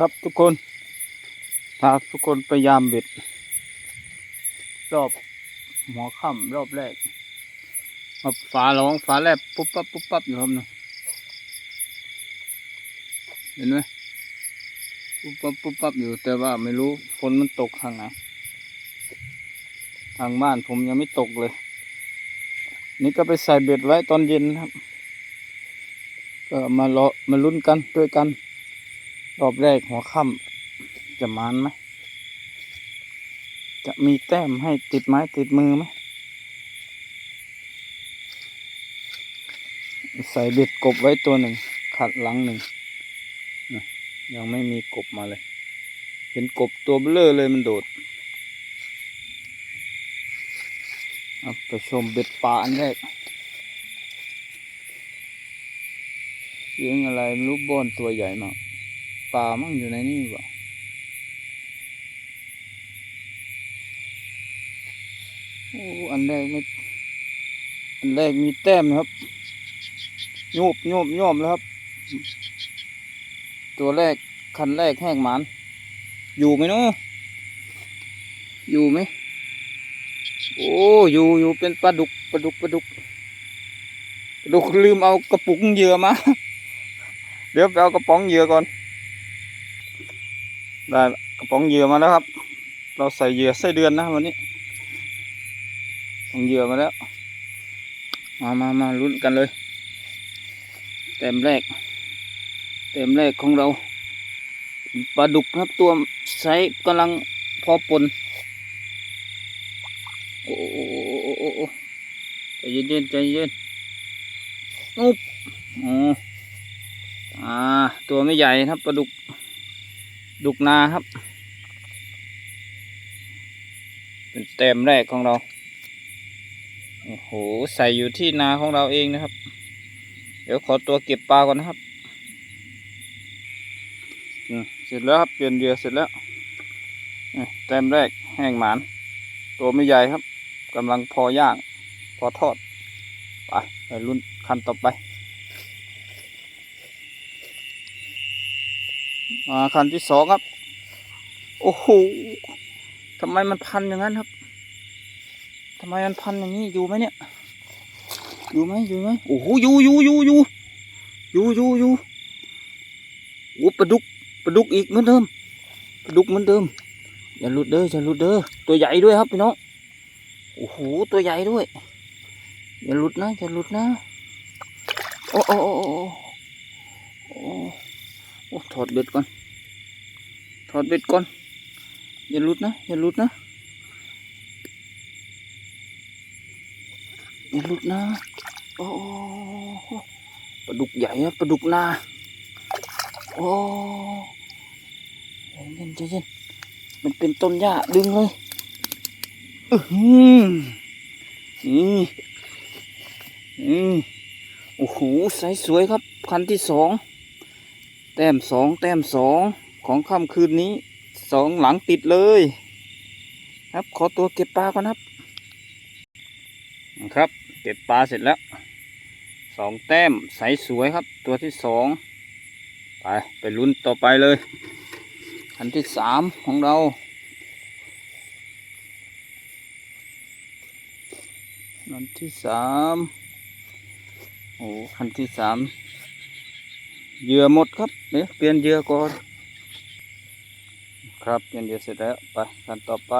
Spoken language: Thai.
ครับทุกคนพาทุกคนไปยามเบ็ด รอบหัวค่ำรอบแรกเอาฝาร้องฝาแลบปุ๊บปั๊บปุ๊บปั๊บอยู่ครับนะเห็นไหมปุ๊บปั๊บปุ๊บปั๊บอยู่ แต่ว่าไม่รู้ฝนมันตกทางไหนทางบ้านผมยังไม่ตกเลย นี่ก็ไปใส่เบ็ดไว้ตอนเย็นนะครับ ก็มารอมาลุ้นกันด้วยกัน รอบแรกหัวค่ำจะมานไหม จะมีแต้มให้ติดไม้ติดมือไหม ใส่เบ็ดกบไว้ตัวหนึ่ง ขัดหลังหนึ่ง ยังไม่มีกบมาเลย เห็นกบตัวเบลอเลยมันโดดไปชมเบ็ดปลาอันแรกเสียงอะไรไม่รู้บอนตัวใหญ่มาก ปลามั่งอยู่ในนี่วะโอ้อันแรกไม่อันแรกมีแต้มนะครับโยบโยบโยบแล้วครับ ตัวแรกคันแรกแห้งหมันอยู่ไหมเนาะอยู่ไหมโอ้อยู่อยู่เป็นปลาดุกปลาดุกปลาดุกปลาดุกลืมเอากระปุกเหยื่อมา เดี๋ยวไปเอากระป๋องเหยื่อก่อน ได้กระป๋องเหยื่อมาแล้วครับ เราใส่เหยื่อไส้เดือนนะวันนี้ของเหยื่อมาแล้ว มามามาลุ้นกันเลย เต็มแรก เต็มแรกของเราปลาดุกครับตัวไซส์กำลังพอปนโอ้โอ้โอ้โอ้โอ้ใจเย็นๆใจเย็นอุ๊บอ๋ออ่าตัวไม่ใหญ่ครับปลาดุก ดุกนาครับ เป็นเต็มแรกของเรา โอ้โห ใส่อยู่ที่นาของเราเองนะครับ เดี๋ยวขอตัวเก็บปลาก่อนนะครับเสร็จแล้วครับ เปลี่ยนเหยื่อเสร็จแล้วเต็มแรกแห้งหมาน ตัวไม่ใหญ่ครับกำลังพอย่าง พอทอด ไปไปรุ่นคันต่อไป มาคันที่สองครับ โอ้โหทำไมมันพันอย่างนั้นครับทำไมมันพันอย่างนี้อยู่ไหมเนี่ย อยู่ไหมอยู่ไหมโอ้โหอยู่อยู่อยู่อยู่อยู่อยู่อยู่โอ้ปลาดุกปลาดุกอีกเหมือนเดิมปลาดุกเหมือนเดิมอย่าหลุดเด้ออย่าหลุดเด้อตัวใหญ่ด้วยครับพี่น้องโอ้โหตัวใหญ่ด้วย อย่าหลุดนะอย่าหลุดนะโอ้โอ้โอ้โอ้โอ้โอ้ถอดเบ็ดก่อน ถอดเบ็ดก่อน อย่าลุดนะ อย่าลุดนะ อย่าลุดนะ โอ้ปลาดุกใหญ่อะปลาดุกนาโอ้ใจเย็นใจเย็นมันเป็นต้นหญ้าดึงเลยอือหือนี่นี่โอ้โหใสสวยครับ คันที่สอง แต้มสอง แต้มสอง ของค่ำคืนนี้สองหลังติดเลย ครับขอตัวเก็บปลาก่อนครับ ครับ เก็บปลาเสร็จแล้วสองแต้มใสสวยครับ ตัวที่สองไปไปลุ้นต่อไปเลยอันที่สามของเราอันที่สามโอ้คันที่สามเหยื่อหมดครับเดี๋ยวเปลี่ยนเหยื่อก่อน ครับเย็นเดียวเสร็จแล้วไปขั้นต่อไป